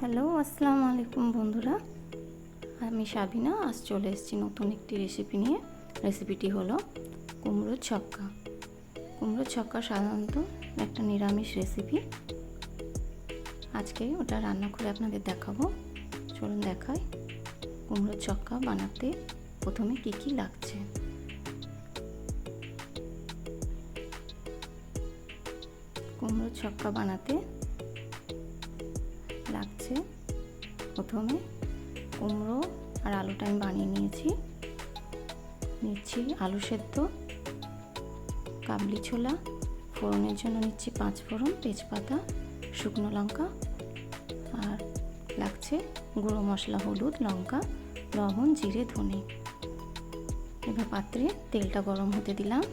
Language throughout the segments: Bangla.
হ্যালো, আসসালামু আলাইকুম বন্ধুরা। আমি সাবিনা, আজ চলে এসেছি নতুন একটি রেসিপি নিয়ে। রেসিপিটি হলো কুমড়োর ছক্কা। কুমড়োর ছক্কা সাধারণত একটা নিরামিষ রেসিপি আজকে ওটা রান্না করে আপনাদের দেখাবো। চলুন দেখাই কুমড়োর ছক্কা বানাতে প্রথমে কি কি লাগছে। কুমড়োর ছক্কা বানাতে লাগছে। প্রথমে কুমড়ো আর আলুটা আমি বানিয়ে নিয়েছি। নিচ্ছি আলু সেদ্ধ, কাবলি ছোলা, ফোড়নের জন্য নিচ্ছি পাঁচ ফোড়ন, তেজপাতা, শুকনো লঙ্কা আর লাগছে গুঁড়ো মশলা, হলুদ, লঙ্কা, লবণ, জিরে, ধনে। এবার পাত্রে তেলটা গরম হতে দিলাম।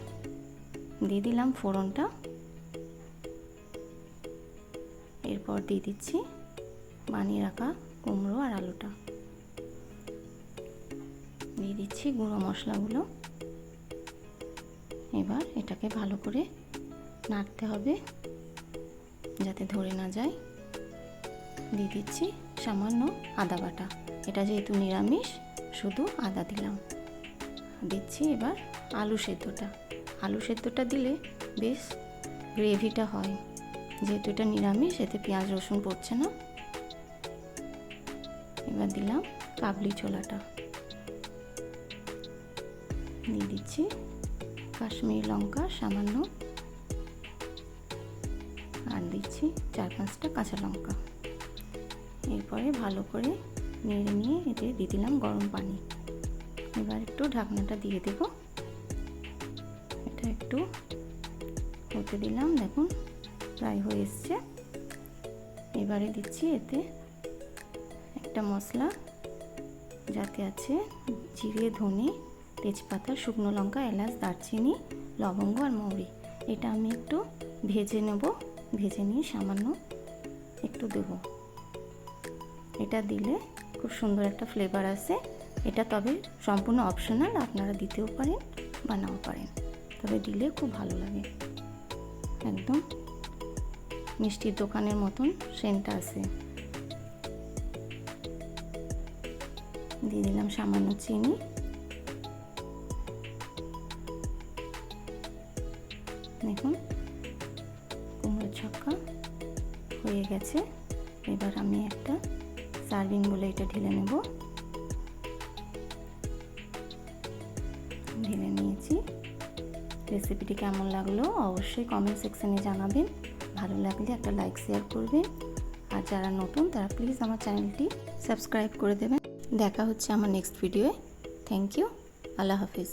দিয়ে দিলাম ফোড়নটা। এরপর দিয়ে দিচ্ছি বানিয়ে রাখা কুমড়ো আর আলুটা। দিয়ে দিচ্ছি গুঁড়ো মশলাগুলো। এবার এটাকে ভালো করে নাড়তে হবে যাতে ধরে না যায়। দিয়ে দিচ্ছি সামান্য আদা বাটা। এটা যেহেতু নিরামিষ, শুধু আদা দিলাম। দিচ্ছি এবার আলু সেদ্ধটা। আলু সেদ্ধটা দিলে বেশ গ্রেভিটা হয়। যেহেতু এটা নিরামিষ, এতে পেঁয়াজ, রসুন পড়ছে না। এবার দিলাম কাবলি ছোলাটা। দিয়ে দিচ্ছি কাশ্মীরি লঙ্কা সামান্য। আর দিচ্ছি চার পাঁচটা কাঁচা লঙ্কা। এরপরে ভালো করে নেড়ে নিয়ে এতে দিয়ে দিলাম গরম পানি। এবার একটু ঢাকনাটা দিয়ে দেব। এটা একটু হতে দিলাম, দেখুন, প্রায় হয়ে এসছে। এবারে দিচ্ছি এতে একটা মশলা যাতে আছে জিরে, ধনে, তেজপাতা, শুকনো লঙ্কা, এলাচ, দারচিনি, লবঙ্গ আর মৌরি। এটা আমি একটু ভেজে নেব। ভেজে নিয়ে সামান্য একটু দেব। এটা দিলে খুব সুন্দর একটা ফ্লেভার আসে। এটা তবে সম্পূর্ণ অপশনাল আপনারা দিতেও পারেন বা নাও পারেন। তবে দিলে খুব ভালো লাগে। একদম মিষ্টির দোকানের মতন সেন্টটা আসে। দিয়ে দিলাম সামান্য চিনি। দেখুন, কুমড়োর ছক্কা হয়ে গেছে। এবার আমি একটা সার্ভিং বলে এটা ঢেলে নেব। ঢেলে নিয়েছি। রেসিপিটি কেমন লাগল অবশ্যই কমেন্ট সেকশানে জানাবেন। ভালো লাগলে একটা লাইক শেয়ার করবেন। আর যারা নতুন তারা প্লিজ আমার চ্যানেলটি সাবস্ক্রাইব করে দেবেন। দেখা হচ্ছে আমার নেক্সট ভিডিওয়ে থ্যাংক ইউ আল্লাহ হাফিজ।